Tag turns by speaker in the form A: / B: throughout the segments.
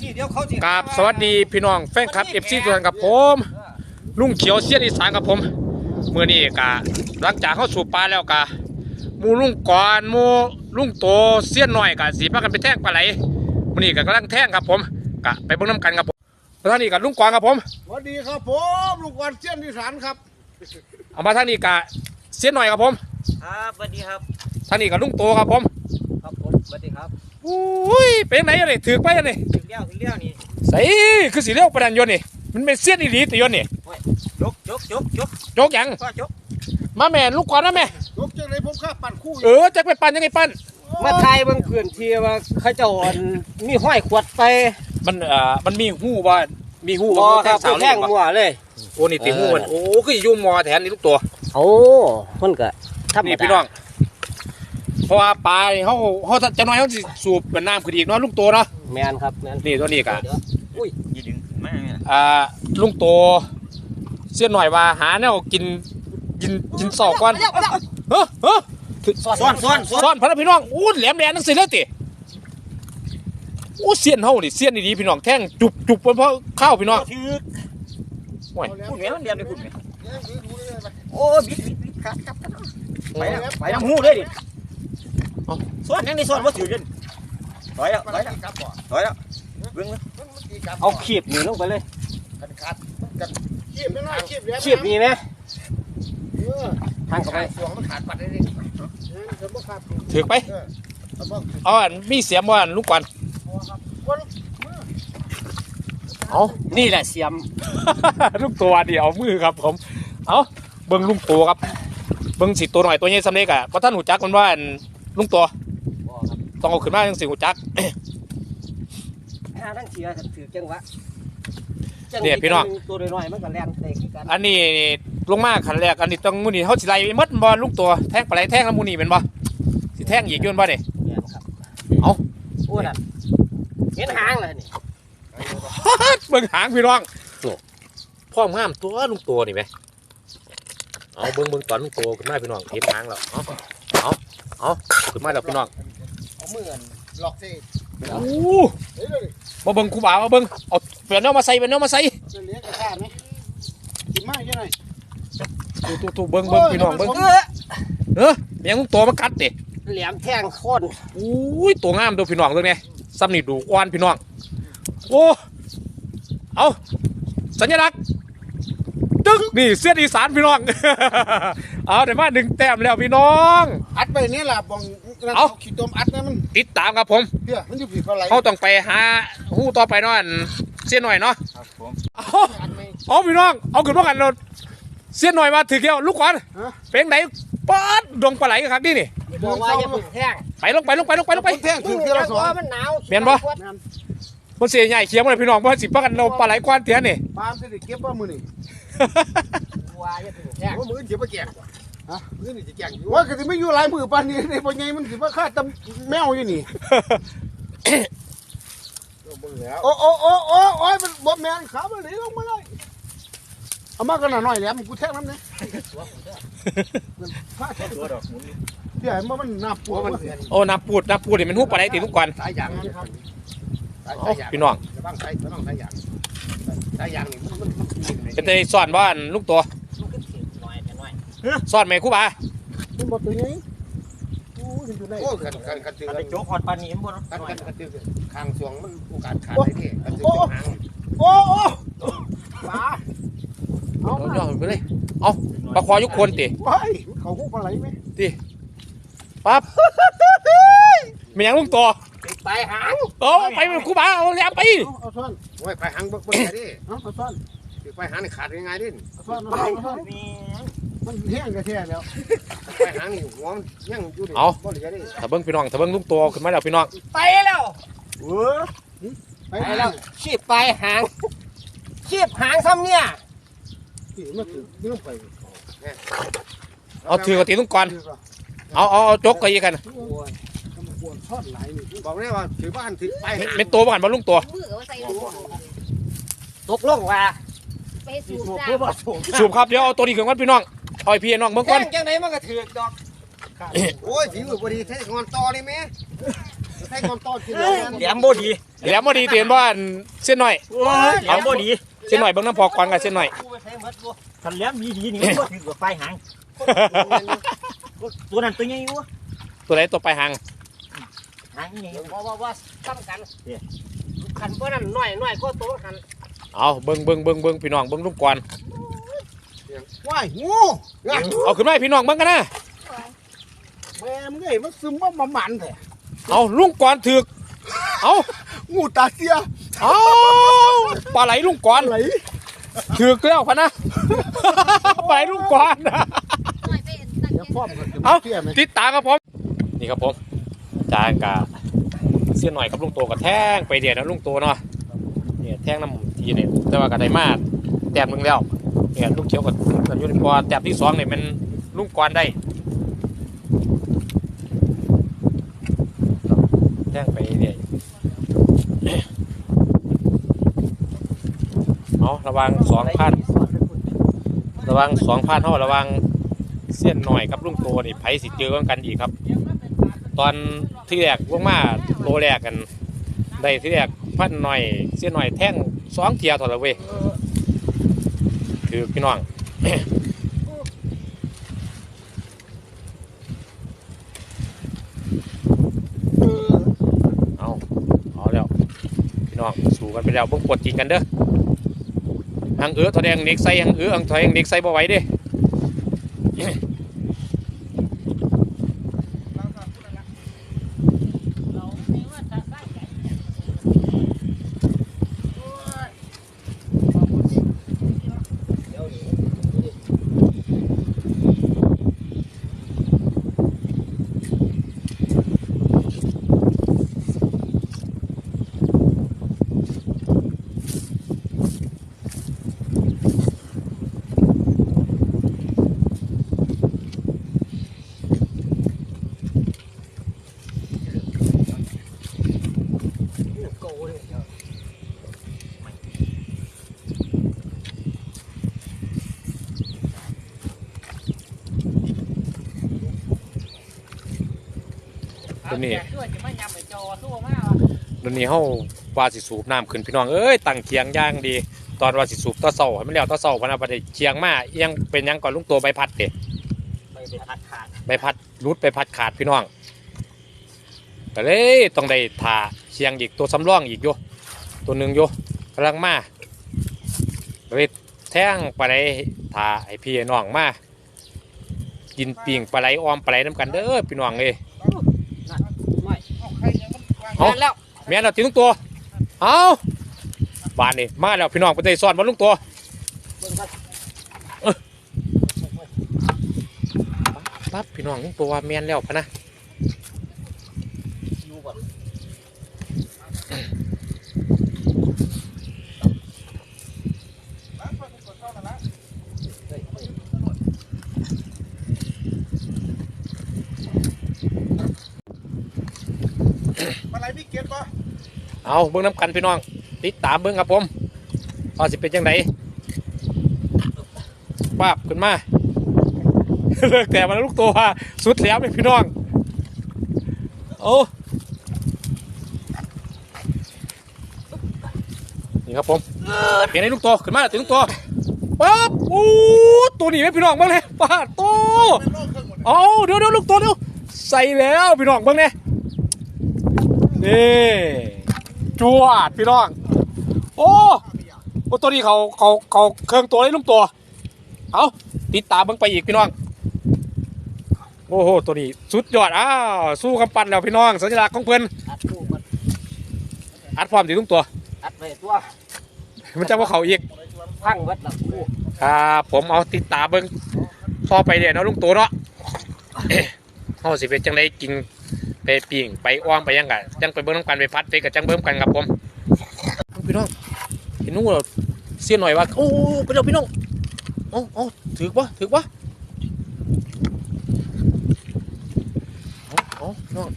A: ที่เดี๋ยวเขาสิ
B: กราบสวัสดีพี่น้องแฟนคลับเอฟซีทุกท่านกับผมลุงเขียวเสียนอีสานกับผมเมื่อนี้กะหลังจากเข้าสู่ป่าแล้วกะหมูลุงก่อนหมูลุงโตเสียนหน่อยกะสีพากันไปแท่งปลาไหลมื่อนี้กะกำลังแท่งครับผมกะไปเบิ่งน้ำกันครับผมแล้วท่านนี้กับลุงก่อนครับผม
C: สวัสดีครับผมลูกวันเสี้ยนที่สานครับ
B: เอามาท่านนี้กะเสียนหน่อยครับผม
A: ครับสวัสดีครับ
B: ท่านนี้กับลุงโตครับผม
A: ครับผมสวัสดีครับ
B: อุ้ยเป็นไหนอะไรถือไปอะไร
A: ถึงเลี้ยวถึงเลี้ยวนี่
B: ใส่คือสีเลี้ยวประดันยนต์นี่มันเป็นเสียนอีหลีตียนต์นี่
A: ยกยกยกยก
B: โจกหยัง
A: ก็ยก
B: มาแม่ลุงก่อนนะแม่
C: ยกจังเลยผมข้าปั่นคู่อ
B: เอยู่อจะไปปั้นยังไงปั้น
A: มาไทยเบิ่งเพื่อนที่ว่าเขาเจ้าอ่อนมีห้อยขวดไป
B: มันเอ่อมันมีหู้ว่ามีหู้
A: บ่
B: ว่า
A: ครับ
B: สาว
A: แท่งมั่วเลย
B: โอ้นี่ติหู้มันโอ้คืออยู่มอแทนนี่ลูกตัว
A: โอ้มันก็ธรรม
B: นี่
A: ดา
B: พี่น้อง เพราะว่าปลานี่เขาเขาจะน้อยเขาสิสูบเป็นน้ำขึ้นอีกเนาะลุงตัวเนาะ
A: แมนครับแมน
B: นี่ตัวนี้กะ
A: เดี๋ยวอุ้ยยีดึงมาเนี่ย
B: อ่าลุงตัวเสียหน่อยว่าหาแนวกินกินกินสอกก่อนเฮ้อเฮ้อ
A: ซ้อนซ้อนซ้อน
B: ซ่อนพระพี่น้องอู้แหลมแหลมนั่งสิเลยติอู้เสียนเฮานี่เสียนดีๆพี่น้องแท่งจุบจุบเพราะข้าวพี่น้อง
A: ถือ
B: โอ้ย
A: คุณแม่มันเรียนเลยคุณแม่
C: เนี่ยถือดูเลยไป
A: โอ้บิดบิดบิดครับครับครับไปแล้วไปน้ำหูเลยดิ ซ้อนยังได้ซ้อนว่าถือกันถอยแล้วถอยแล้ว
C: กลับบ่
A: ถอยแล้วเบิ่ง
C: มันมันตีกลับ
A: เอาขีบหนีลงไปเลย
C: กันขาดกันขีบไม่น้อยขีบเลี้ยง
A: ขีบมีไหม
C: เออ
A: ทางเข้าไป
C: สวงมันขาดปัดได้ดิเออผมบ่ขาด
B: ถือไป
C: เออเอาบ่
B: เอาอันมีเสียมว่าอันลูกก่อน
C: ครับวัน
B: เอา
A: นี่แหละเสียม
B: ลูกตัวเดียวมือครับผม เอาเบิ้งลุงตัวครับ เบิ้งสิตัวหน่อยตัวใหญ่สำเร็จอะเพราะท่านหูจักมันว่าอัน ลุงตัวต้องเอาขึ้นมาจังสิหูจัก
A: หาทั้งเชียร์ถือจังหวะ
B: เนี่ยพี่น้อง
A: ตัวน้อยๆมันก็แล่นเตะกัน
B: อันนี้ลงมาขันแรกอันนี้ต้องมูนี่เขาสิไล่มัดบอลลุงตัวแท่งปลาไหลแท่งแล้วมูนี่เป็นบ่สิแท่งอีกอยืนบ่เนี่ย
A: เนี่ยครับ
B: เอา
A: โอ้นั่นเห็นหางเลยนี่
B: เบิ้งหางพี่น้องพ่อมงามตัวลุงตัวนี่ไหมเอาเบิ้งเบิ้งตอนลุงตัวขึ้นมาพี่น้องเห็นหางแล้วเอา เอาเอาขึ้นมาแล้วพี่น้อง
C: เอามือหลอกสิ
B: โอ้
C: เฮ้ยเลย
B: มาเบิ้งครูบามาเบิ้งเอาเปลี่ยนเนื้อมาใส่เปลี่ยนเนื้อมาใส่
C: จะเลี้ยงกระขาดไหมกินมากยังไง
B: ตูตูตูเบิ้งเบิ้งพี่น้องเบิ้ง
A: เออ
B: เออเมียงลุงตัวมากัดเด็
A: แหลมแทงโค่น
B: อุ้ยตัวงามตัวพี่น้องตัวนี้ซ้ำนี่ดูอ้วนพี่น้อง โอ้ เอาสัญลักษณ์ตึ๊กนี่เสื้ออีสานพี่น้อง เอาเดี๋ยวมาหนึ่งแต้มแล้วพี่น้อง
C: อัดไปนี่แหละบองขีดตมอัดนะมัน
B: ติดตามครับผม
C: เพื่อมันอยู่ผิดอะไร
B: เขาต้องไปหาหู้ต่อไปเนาะอันเสี้ยนหน่อยเนาะ
C: ครับผม
B: เอาเอาพี่น้องเอาขึ้นมากันเราเสี้ยนหน่อยมาถือเกี่ยวลูกก่อน
C: ฮะ
B: เป็นไหนป๊าดดงปลาไหลกันครับนี่นี่
A: บอกว่าอย่าเพึ่งแทง
B: ไปลงไปลงไปลงไปลงไป
C: แท่งถึงที่เราสอน
A: มันหนาว
B: เมียนบ่ มันเสียใหญ่เขียวมาเลยพี่น้องเพราะสิพักกันเราปลาไหลกวานเทียนนี่
C: ปาล์มสิเก็บว่ามือนี่
A: ว่าอย่าเพึ่งแทง
C: ว่ามือเก็บมาแกง ฮะมือนี่จะแกงว่าก็จะไม่อยู่หลายมือปานนี้ในปัญญามันสิว่าฆ่าตำแมวอยู่นี่โอ้โอ้โอ้โอ้โอ้ยมันบ่แมนขามันหนีลงมาเลยเอามากันหน่อยแหลมกูแท่งน้ำเนี่ยมันฆ่าแท่งตัวดอกมุนเดี๋ยวมันมันน่าปวดมัน
B: โอ้น้ำปูดน้ำปูดนี่มันหูปลาไหลติดลูกก่อน
C: สายยางครับ
B: เอาพี่น้อง
C: จะบ้างสายจะบ้างสายยางสายยางนี่มันมันมัน
B: เป็นใจซ่อนบ้านลูกตัว
A: มันก็ถือหน่อย หน่อย
B: ซ่อนไหมครู่บา
C: มันบ่ตัวนี้โอ้ยอยู่ได้โอ้กันกันกันเตือน
A: ไปโจ๊กฮอดปานนี้บ่เนาะ
C: กันกันกันเตือนข้างสวงมันโอกาสขาดได้ดิกันเตือนหางโอ้โอ้ปลาเอา
B: เอาย่อไปเลยเอาปลาคอยุคคนติ
C: ไปเขาหูปลาไหลไหม
B: ปั๊บไม่ยังลูกตัว
A: ไปหาง
B: โอ้ไปเป็นครู่บาเอาแล้วไป
C: เอาซ่อนโอ้ยไปหางเบิกเบิกดิเอาซ่อนไปหางนี่ขาดยังไงดิซ่อน
A: ไป
C: ซ่อน
A: นี่
C: มั นแห้งกระแท้แล้วไปหางนี่หัวมันยังอยู่ดิบ่เหลือดิ
B: ถ้าเบิ้งพี่น้องถ้าเบิ้งลูกตัวขึ้นมาแล้วพี่น้อง
A: ไปแล้ว
C: เออไป
A: ไป
C: แล้
A: แล้ววชีบไปหางชีบหางซ้ำเนี่ย
C: ที่มันถือไม่ต้องไป
B: เอาถือกระตีลูกก่อนเอาเอาเอาจกกันอีกกัน
C: โอ้ยมันควรซ่อนไหลนี่บอกได้ว่าถือบ้านถือไป
B: เป็นเป็นตัวบ้านมาลุงตัว
D: มือเอาใส่ลูก
A: ตกลงว่า
D: ไปให้สูบ
A: สูบ
D: จ้า
A: เพื่อบ่สูบ
B: สูบครับเดี๋ยวเอาตัวนี้ขึ้นมาพี่น้อง เอาให้พี่น้องเบิ้ง
A: แท
B: ก่อน
A: งจังไหนมันก็ถือกดอก
C: โอ้ยถือพอดีใช้งอนต่อเลยไหมใช้งอนต่อกิน
A: แหลมบ่ดี
B: แหลมบ่ดีเตียนบ่อันเส้นหน่อย
A: โอ้ยแหลมบ่ดี
B: เส้นหน่อยเบิ่งน้ำพอก่อนกับเส้นหน่อย
A: คันแหลมดีดีนี่มันบ่ถือกับปลายหางตัวนั้นตัวใหญ่อยู่
B: ตัวไหนตัวปลายหาง
A: หางนี่
D: เพราะว่าว่าซ้ำกันขันเพราะนั้นน้อยน้อยก็โตขัน
B: เอาเบิ่งเบิ่งเบิ่งเบิ่งพี่น้องเบิ่งลุงก่อน
C: ว้ายงู
B: เอาขึ้นมาให้พี่น้องเบิ่งกันนะ
C: แม่มึงเอ้ยมันซึมว่ามามันแท้
B: เอาลุงก่อนถึกเอา
C: งูตาเสีย
B: เอาปลาไหลลุงก่อน
C: ไหล
B: ถึกแล้วพะนะปลาไหลลุงก่อน
C: อย่าฟ้อน
B: เอาติดตามครับผมนี่ครับผมจางกะเสี้ยนหน่อยกับลุงโตกับแท่งไปเดียนะลุงโตเนาะเนี่ยแท่งน้ำทีเนี่ยแต่ว่าก็ได้มาแต้มนึงแล้ว เนี่ยลุงเขียวกับกับยูนิคอร์แต้มที่สองเนี่ยมันลุงกรได้แท่งไปเรื่อยเอาระวังสองพันระวังสองพันเท่าระวังเส้นหน่อยกับลุงโตนี่ไผสิเจอกันอีกครับ ตอนที่แรกลงมาโลแรกกันได้ที่แรกพันหน่อยเส้นหน่อยแท่งสองเทียถอะละเว้ยือพี่น้องเอาเอาแล้วพี่น้องสู่กันไปแล้วเพิ่งกดจริงกันเด้อหังเอื้อทอแดงเน็กไซหังเอื้อหังทอแดงเน็กไซบ่ไหวเด้ ตัวนี้
D: ด้วยจะไม่ยำไปจอสู้มาก
B: เดี๋ยวนี้เฮาว่าสิสูบน้ำขึ้นพี่น้องเอ้ยตั้งเคียงย่างดี ตอนว่าสิสูบต่อเสาให้มันแล้วต่อเสาพะนะบ่ได้เคียงมาอิหยังเป็นยังก่อนลุงตัวใบพัดเด้
A: ไปไปพัดขาด
B: ใบพัดรุดใบพัดขาดพี่น้องก็เลยต้องได้ถ่าเคียงอีกตัวสำรองอีกอยู่ตัวหนึ่งอยู่กำลังมาก็เลยแท่งปลาไหลถ่าให้พี่น้องมากินปิ่งปลาไหลออมปลาไหลน้ำกันเด้อพี่น้องเอ้ย เอา
D: แล้ว
B: แม่นเราตีลุงตัวเอาบ้านนี่มาแล้วพี่น้องไปเตะซ้อนบนลุงตัวปั๊บพี่น้องลุงตัวว่าแม่นแล้วพะนะ
C: มาไหลพี่เกียรติปะ
B: เอาเบิ้งน้ำกันพี่น้อง ติดตามเบิ้งครับผมว่าสิเป็นจังไดป้าบขึ้นมาเลิกแต่มาลูกตัวว่าสุดแล้วนี่พี่น้อง โอ้นี่ครับผมเห็นไอ้ลูกตัวขึ้นมาถึงลูกตัวปั๊บโอ้ตัวนี้ไหมพี่น้องบ้างเลยป้าโตเอาเดี๋ยวเดี๋ยวลูกตัวเดี๋ยวใส่แล้วพี่น้องบ้างเนี่ยนี่ จวดพี่น้อง โอ้โอ้ตัวนี้เขาเขาเขาเครื่องตัวเลยลูกตัว เอาติดตามเบิ่งไปอีกพี่น้อง โอ้โหตัวนี้สุดยอด อ้าว สู้กำปั้นแล้วพี่น้อง สัญลักษณ์ของเพื่อน
D: อัดคู่มัน
B: อัดพร้อมถึงทุกตัว
D: อัดไปตัว
B: มันจะว่าเขาอีก
D: พังวัดละคู่
B: ครับผมเอาติดตามเบิ่งพอไปเดี๋ยวเนาะลุงตัวเนาะเขาสิเป็นจังไดกิน ไปปิ่งไปอ้อมไปยังไงจังไปเบิ้งน้ำกันไปพัดไปกับจังเบิ้งกันครับผมพี่น้องเห็นนู้นเราเสียหน่อยว่าโอ้ไปเร็วพี่น้องโอ้โอ้ถือปะถือปะโอ้โอ้น้อง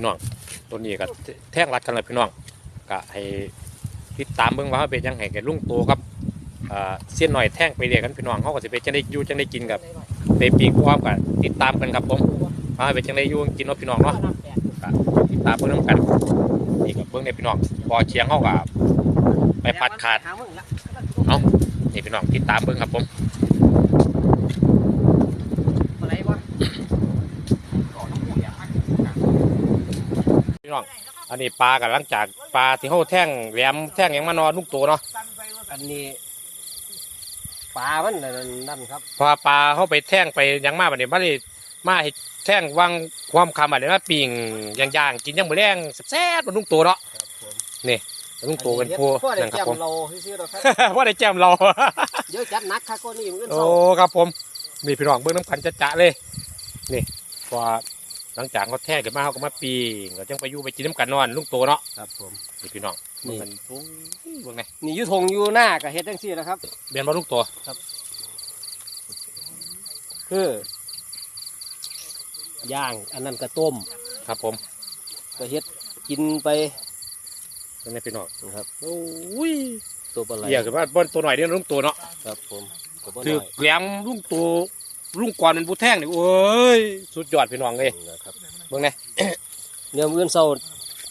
B: พี่น้องตัวนี้ก็แท่งรัดกันเลยพี่น้องก็ให้ติดตามเบิ่งว่าเป็นยังไงกับลุงโตครับเสี้ยนหน่อยแท่งไปเรียกกันพี่น้องเขาก็สิเป็นจังได้ยู่จังได้กินกับในปีกความกันติดตามกันครับผมว่าเป็นจังได้ยู่กินเนาะพี่น้องเนาะติดตามเบิ่งนำกันนี่กับเบิ่งในพี่น้องพอเชียงเขาก็ไปพัดขาด
D: หาะ
B: นี่พี่น้องติดตามเบิ่งครับผม
D: อะไรวะ
B: พี่น้อง อันนี้ปลากับหลังจากปลาที่เขาแท่งแหลมแท่งหยังมานอนลุงโตเนาะ
D: อันนี้ปลามันนั่นนั่นครับ
B: พอปลาเขาไปแท่งไปหยังมาบัดนี้มาได้มาให้แท่งวางความคำบัดนี้มาปิ่งย่างๆกินยังมือแรงแซ่บๆบนลุงโตเนาะนี่ลุงโตเป็นผู้
D: พ่อได้
B: นั่นค
D: แจ
B: รับผม
D: มเราซื้อเราครับ
B: ว่าได้แจมเรา
D: เดี๋ยวจัดหนักค่ะก็นี่มัน
B: โอ้ครับผมนี่พี่น้องเบิ้งน้ำกันจะจะๆเลย นี่พอ หลังจากเขาแท่งกันมาเขาก็มาปีงก็จังไปอยู่ไปกินน้ำกันนอนลุงโตเนาะ
D: ครับผม
B: นี่พี่น้อง
D: นี่
B: มันโอ้ยเบิ่งไง
D: นี่อยุทงอยู่หน้ากับเฮ็ดจังซี่นะครับ
B: เบียนมาลุงโต
D: คือย่างอันนั้นก็ต้ม
B: ครับ ผม
D: ก็เฮ็ดกินไป
B: เบิ่งไงพี่น้อง
D: นะครับ
B: โอ้ย
D: ตัวปลาไหล
B: เรียกกันว่าบนตัวหน่อยเดียวลุงโตเนาะ
D: ครับผมก็บ่
B: ถือ
D: น้อย
B: แหลมลุงโต ลุงกวนเป็นผู้แท่งนี่โอ้ยสุดยอดพี่น้องเลย
D: นะครับ
B: เบิ่งไง
D: เดี๋ยวมื้อเช้า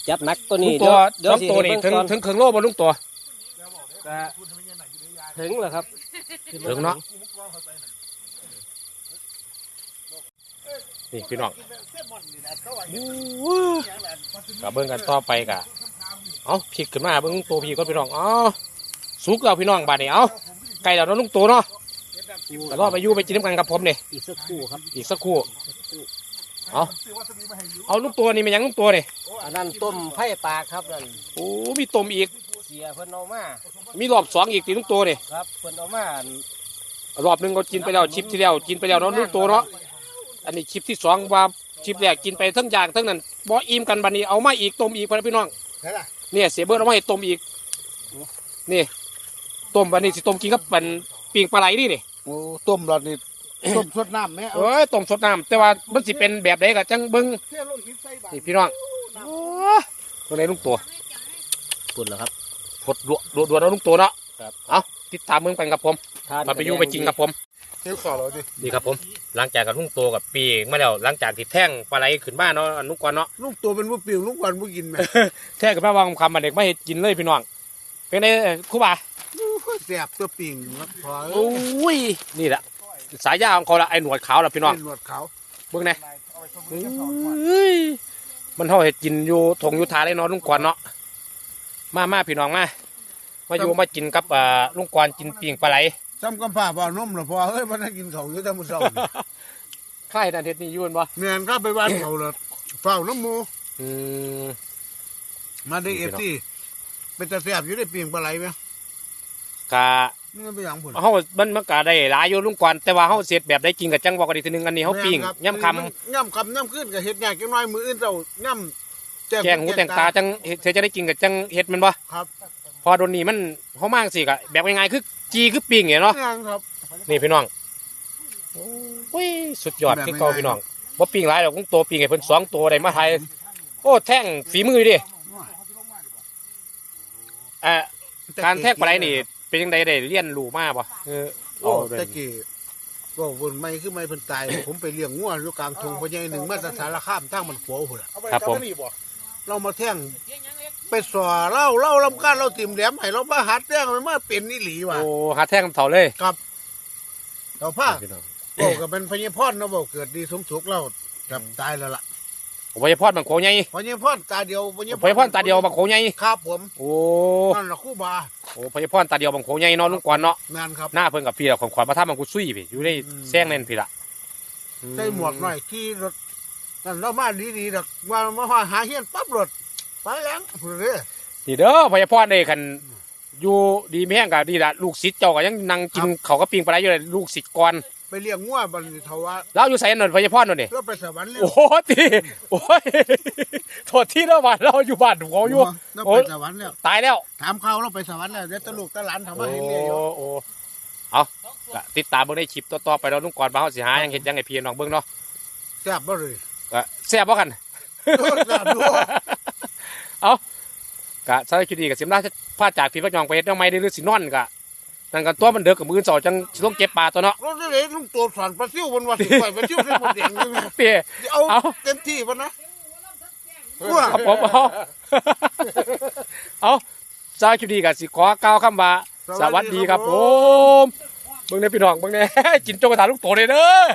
D: จัดหนักตัว
B: ลุ
D: นี้
B: งตัว
D: เดี๋ยว
B: สอง
D: สิ
B: ตัว
D: ให้
B: นี่
D: เบิ่ง
B: ถึง
D: ก่อน
B: ถึงเครื่องโลบ่ลุงตัว
D: ก็ถึงแล้วครับ
B: ถึงเนาะนี่พี่น้องกับเบิ่งกันต่อไปกะเอาพลิกขึ้นมาเบิ่งลุงตัวพี่ก็พี่น้องเอาสุกแล้วพี่น้องบาดนี้เอาไก่แล้วเนาะลุงตัวเนาะ แล้วก็ไปอยู่ไปกินน้ำกันกับผมนี่
D: อีกสักครู่ครับ
B: อีกสักครู่เอาเอาลุงตัวนี่มันหยังลุงตัวนี่
D: อันนั้นต้มไผ่ปลาครับนั่น
B: โอ้มีต้มอีก
D: เสียเพิ่นเอามา
B: มีรอบสองอีกตีลุงตัวนี่
D: ครับเพิ่นเอามาอัน
B: รอบหนึ่งก็กินไปแล้วชิปที่แล้วกินไปแล้วเนาะลุงตัวเนาะอันนี้ชิปที่สองว่าชิปแรกกินไปทั้งอย่างทั้งนั้นบ่อิ่มกันบัดนี้เอามาอีกต้มอีกพ่อพี่น้อง
C: ใช่ล่ะ
B: เนี่ยเสียเบิร์ดเอามาให้ต้มอีกนี่ต้มบัดนี้สิต้มกินกับเป็นปิงปลาไหลนี่นี่
C: โอ้ต้มหลอดนี่ ต้มสดน้ำแม่เอา
B: เอ้ยต้มสดน้ำแต่ว่ามันสิเป็นแบบใดก็จังเบิ่ง
C: เที่ยวลงหินใส่บาตร
B: นี่พี่น้องโอ้ตัวไหนลุงตัว
D: ปุ่นแล้วครับ
B: พดดัวดัวดัวแล้วลุงตัวเนาะ
D: ครับ
B: เอาติดตามเมืองกันครับผม
D: ทาน
B: มาไปอยู่ไปกินครับผม
C: เที่ยวขอเราดิ
B: นี่ครับผม หลังจากกับลุงตัวกับปีกมาแล้วหลังจากที่แท่งปลาไหลขึ้นบ้านเนาะนุกก่อนเนาะ
C: ลูกตัวเป็นผู้ปิวลูกวันผู้กินแม่
B: แท่งกับแม่วางคำมาเด็กไม่เห็นกินเลยพี่น้องเป็นไงเอ่อครูบา
C: เสียบตัวปิ่งครับพอ
B: โอ้ยนี่แหละสายยาของเขาละไอหนวดขาวละพี่น้อง
C: เป็นหนวดขาว
B: เบิ่งไงเอ้ยมันเท่าเห็ดกินอยู่ทงอยู่ทาเลยเนาะลุงกวนเนาะมามาพี่น้องมามาอยู่มากินกับอ่าลุงกวนกินปีงปลาไหล
C: ซ้ำกำผ้าบ่อนมหรอพอเฮ้ยวันนั้นกินเขาวอยู่แต่มื้อเช้า
B: ค่ายนันเทศนี่อยืนบ่
C: เมียนก็ไปบ้านเขาเลยเฝ้าน้ำหมู
B: อืม
C: มาได้เอฟซีเป็นตาเสียบอยู่ได้ปิ่งปลาไหลไหม
B: กะ
C: นี่มันเป็นอย่างผล
B: เฮามันมันก็ได้หลายอยู่ลุงกวนแต่ว่าเฮาเสร็จแบบได้กินกับจังบอกกันอีกทีหนึงอันนี้เฮาปิ้งย่ำคำ
C: ย่ำคำย่ำขึ้นกับเห็ดใหญ่กินน้อยมืออื่นเราย่ำ
B: แกงหูแต่งตาจังเฮ็ดเธอจะได้กินกับจังเฮ็ดแมันบ่
C: ครับ
B: พอโดนนี่มันเฮามางสิกะแบบง่ายๆคือจีคือปิ้งเนี่ยเนาะ
C: งานครับ
B: นี่พี่น้องโอ้ยสุดยอด
C: แบบ
B: คือเก่า
C: ง่ายๆ
B: พี่น้องบ่ปิ้งหลายดอกกุ้งโตปิ้งให้เพิ่นสองตัวได้มาไทยโอ้แท่งฝีมือดิเอ่อการแท่งปลาไหลนี่ เป็นยังไงได้เรียนรู้มาบ่เออ
C: โอ้
B: เอาเด้
C: ตะกี้ก็วนไม่คือไม่เพิ่นตาย ผมไปเลี้ยงงัวอยู่กลางทุ่งพญาหนึ่งมาตรสารคามทั้งมันขัวพุ่นล่ะ
B: ครับผม
C: เรามาแท่งไปสอเล่าเล่าลำการเราติ่มแหลมให้เรามาหัดเรื่องมันมาเป็นนี่หลีว่ะ
B: โอ้หาแท่งเท่าเลย
C: เราผ้า
B: พี่น้อง
C: บอกกับเป็นพญพรเนาะบอกเกิดดีสมสุขเราจับตายแล้วล่ะ
B: ผมไปพอดบางโขใหญ่
C: พญพรตาเดียวพญ
B: ผมไปพอดตาเดียวบางโขใหญ่
C: ครับผม
B: โอ้
C: นั่นแหละครู่บา
B: โอ้พญพรตาเดียวบางโขใหญ่เนาะลุงกวนเนาะ
C: งานครับ
B: หน้าเพิ่นกับพี่ละของขวัญมาทำบางกุซุยพี่อยู่ใน
C: อืม
B: แซงนั่นพี่ละ
C: ใส่หมวกหน่อยขี่รถนั่นเรามาดีๆดอกว่ามาหาเฮียนปั๊บรถไปแล้วพุ่นเด้อ
B: นี่เด้อพญพรเด้คันอยู่ดีแม่งกับนี่ละลูกศิษย์เจ้าก็ยังนั่งกินเขาวก็ปิ้งปลาไหลอยู่เลยลูกศิษย์ก่อน
C: ไปเลี้ยงงัวบัดนเทว่า
B: แล้วอยู่ใส่หน่อยพญพรนั่นนี่
C: เราไปสวรรค์แล้ว
B: โอ้โหตีโอ้ยโทษที่เราบ้านเราอยู่บ้านเขาอยู่
C: เรา
B: โอ้
C: ไป
B: ย
C: สวรรค์แล้ว
B: ตายแล้ว
C: ถามเขาเราไปสวรรค์แล้วเดี๋ยวตะลูกตะหลานทำ
B: โอ้
C: มาให้เลี้ยงอยู่
B: โอ้เอาก็ติดตามเบิ่งในคลิปต่อๆไปเราลุงก่อนมาเฮาสิหายังเฮ็ดยังไงพี่น้องเบิ่งเนาะ
C: แซ่บบ่เลย
B: ก็แซ่บบ่กัน
C: โดนด่าดู
B: เอากะสารคดีกับสิมราพาจากพี่พระจองไปเฮ็ดน้องไม้ได้หรือสินอนกะ นั่นกันตัวมันเดือกกับมือสอจังสิลงเก็บปลาตัวเนาะ
C: รถเลยลุงตัวสอนปลาซิ่วบนวันที่ไปปลาซิ่วที่หมดแดงเลย
B: เปี้ย
C: เอา
B: เอา
C: เต็มที่ปะนะ
B: ครับผมเอาเอาสารคดีกับสิขอกล่าวคำว่าสวัสดีครับผมเบิ่งในพี่น้องเบิ่งในกินโจกระถาลูกโตเลยเด้อ